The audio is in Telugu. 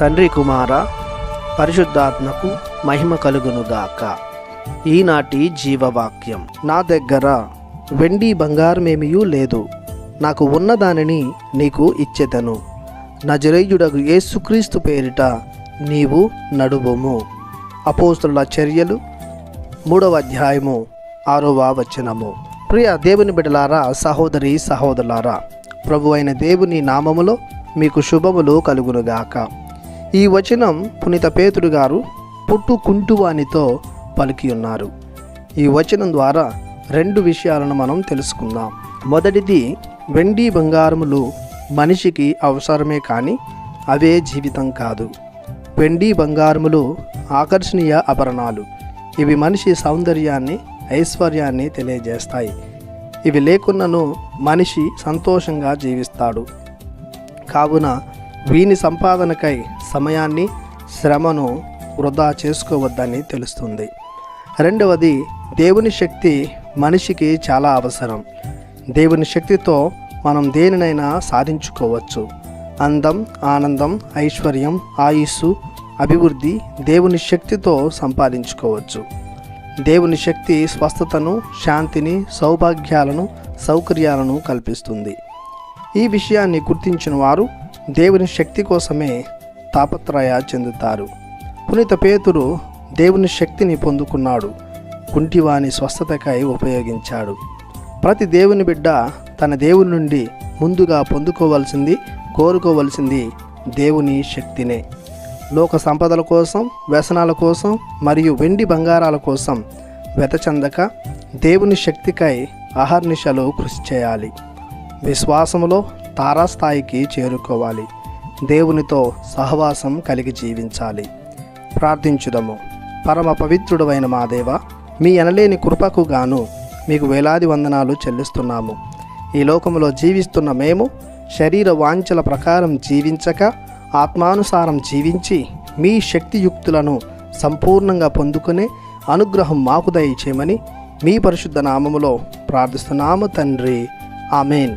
తండ్రి కుమార పరిశుద్ధాత్మకు మహిమ కలుగునుగాక. ఈనాటి జీవవాక్యం. నా దగ్గర వెండి బంగారమేమియూ లేదు. నాకు ఉన్నదానిని నీకు ఇచ్చేదను. నజరేయుడగు యేసుక్రీస్తు పేరిట నీవు నడువుము. అపోస్తుల చర్యలు మూడవ అధ్యాయము ఆరవ వచనము. ప్రియ దేవుని బిడలారా సహోదరి సహోదరులారా ప్రభు అయిన దేవుని నామములో మీకు శుభములు కలుగునుగాక. ఈ వచనం పునీత పేతుడు గారు పుట్టు కుంటువానితో పలికి ఉన్నారు. ఈ వచనం ద్వారా రెండు విషయాలను మనం తెలుసుకుందాం. మొదటిది వెండి బంగారములు మనిషికి అవసరమే కానీ అవే జీవితం కాదు. వెండి బంగారములు ఆకర్షణీయ ఆభరణాలు. ఇవి మనిషి సౌందర్యాన్ని ఐశ్వర్యాన్ని తెలియజేస్తాయి. ఇవి లేకున్నను మనిషి సంతోషంగా జీవిస్తాడు. కావున వీని సంపాదనకై సమయాన్ని శ్రమను వృధా చేసుకోవద్దని తెలుస్తుంది. రెండవది దేవుని శక్తి మనిషికి చాలా అవసరం. దేవుని శక్తితో మనం దేనినైనా సాధించుకోవచ్చు. అందం ఆనందం ఐశ్వర్యం ఆయుస్సు అభివృద్ధి దేవుని శక్తితో సంపాదించుకోవచ్చు. దేవుని శక్తి స్వస్థతను శాంతిని సౌభాగ్యాలను సౌకర్యాలను కల్పిస్తుంది. ఈ విషయాన్ని గుర్తించిన వారు దేవుని శక్తి కోసమే తాపత్రయ చెందుతారు. పునీత పేతురు దేవుని శక్తిని పొందుకున్నాడు. కుంటివాని స్వస్థతకై ఉపయోగించాడు. ప్రతి దేవుని బిడ్డ తన దేవుని నుండి ముందుగా పొందుకోవలసింది కోరుకోవలసింది దేవుని శక్తినే. లోక సంపదల కోసం వ్యసనాల కోసం మరియు వెండి బంగారాల కోసం వెతచందక దేవుని శక్తికై అహర్నిశలో కృషి చేయాలి. విశ్వాసములో తారాస్థాయికి చేరుకోవాలి. దేవునితో సహవాసం కలిగి జీవించాలి. ప్రార్థించుదము. పరమ పవిత్రుడమైన మా దేవ మీ అనలేని కృపకు గాను మీకు వేలాది వందనాలు చెల్లిస్తున్నాము. ఈ లోకములో జీవిస్తున్న మేము శరీర వాంఛల ప్రకారం జీవించక ఆత్మానుసారం జీవించి మీ శక్తియుక్తులను సంపూర్ణంగా పొందుకునే అనుగ్రహం మాకు దయచేయమని మీ పరిశుద్ధ నామములో ప్రార్థిస్తున్నాము తండ్రి. ఆమెన్.